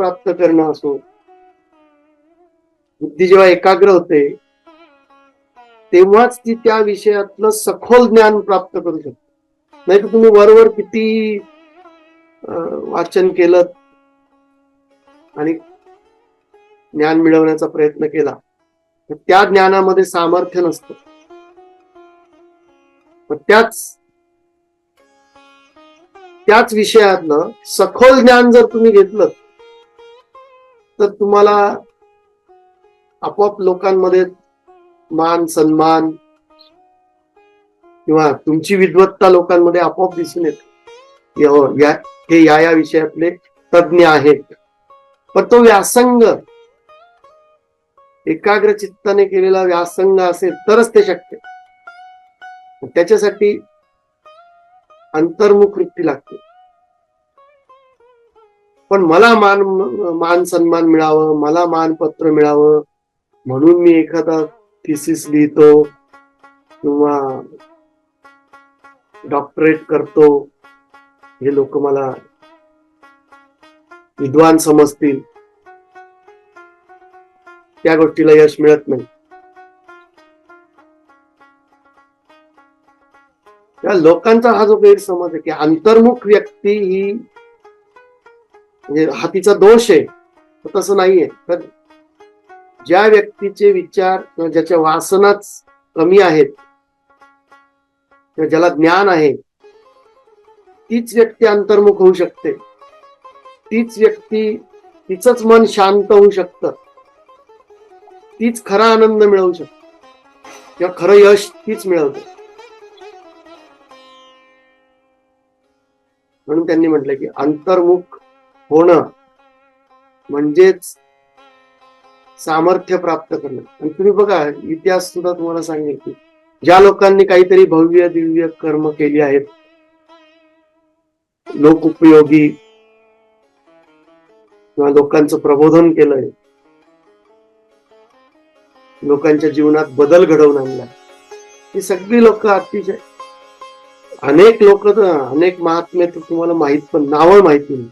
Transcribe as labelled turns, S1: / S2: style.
S1: प्राप्त करणं असो. बुद्धी जेव्हा एकाग्र होते तेव्हाच ती त्या विषयातलं सखोल ज्ञान प्राप्त करू शकते. नाही तर तुम्ही वरवर किती वाचन केलं आणि ज्ञान मिळवण्याचा प्रयत्न केला तर त्या ज्ञानामध्ये सामर्थ्य नसतं. त्याच त्याच विषयातलं सखोल ज्ञान जर तुम्ही घेतलं तर तुम्हाला आपोआप लोकांमध्ये मान सन्मान किंवा तुमची विद्वत्ता लोकांमध्ये आपोआप दिसून येते. या हे या या विषयातले तज्ज्ञ आहेत. पण तो व्यासंग एकाग्र चित्ताने केलेला व्यासंग असेल तरच ते शक्य. त्याच्यासाठी अंतर्मुख वृत्ती लागते. पण मला मान मान सन्मान मिळावं मला मानपत्र मिळावं म्हणून मी एखादा थिसिस लिहितो किंवा डॉक्टरेट करतो हे लोक मला विद्वान समजतील. त्या गोष्टीला यश मिळत नाही. त्या लोकांचा हा जो गैरसमज आहे की अंतर्मुख व्यक्ती ही म्हणजे हा तिचा दोष आहे. तसं नाहीये. तर ज्या व्यक्तीचे विचार किंवा ज्याच्या वासनाच कमी आहेत किंवा ज्याला ज्ञान आहे तीच व्यक्ती अंतर्मुख होऊ शकते. तीच व्यक्ती तिचंच मन शांत होऊ शकतं. तीच खरा आनंद मिळवू शकते. किंवा खरं यश तीच मिळवते. म्हणून त्यांनी म्हटलं की अंतर्मुख होणं म्हणजेच सामर्थ्य प्राप्त करणं. आणि तुम्ही बघा इतिहास सुद्धा तुम्हाला सांगेल की ज्या लोकांनी काहीतरी भव्य दिव्य कर्म केली आहेत लोकोपयोगी किंवा लोकांचं प्रबोधन केलंय लोकांच्या जीवनात बदल घडवून आणला ही सगळी लोक अतिशय अनेक लोक अनेक महात्मे तर तुम्हाला माहीत पण नावं माहिती नाही.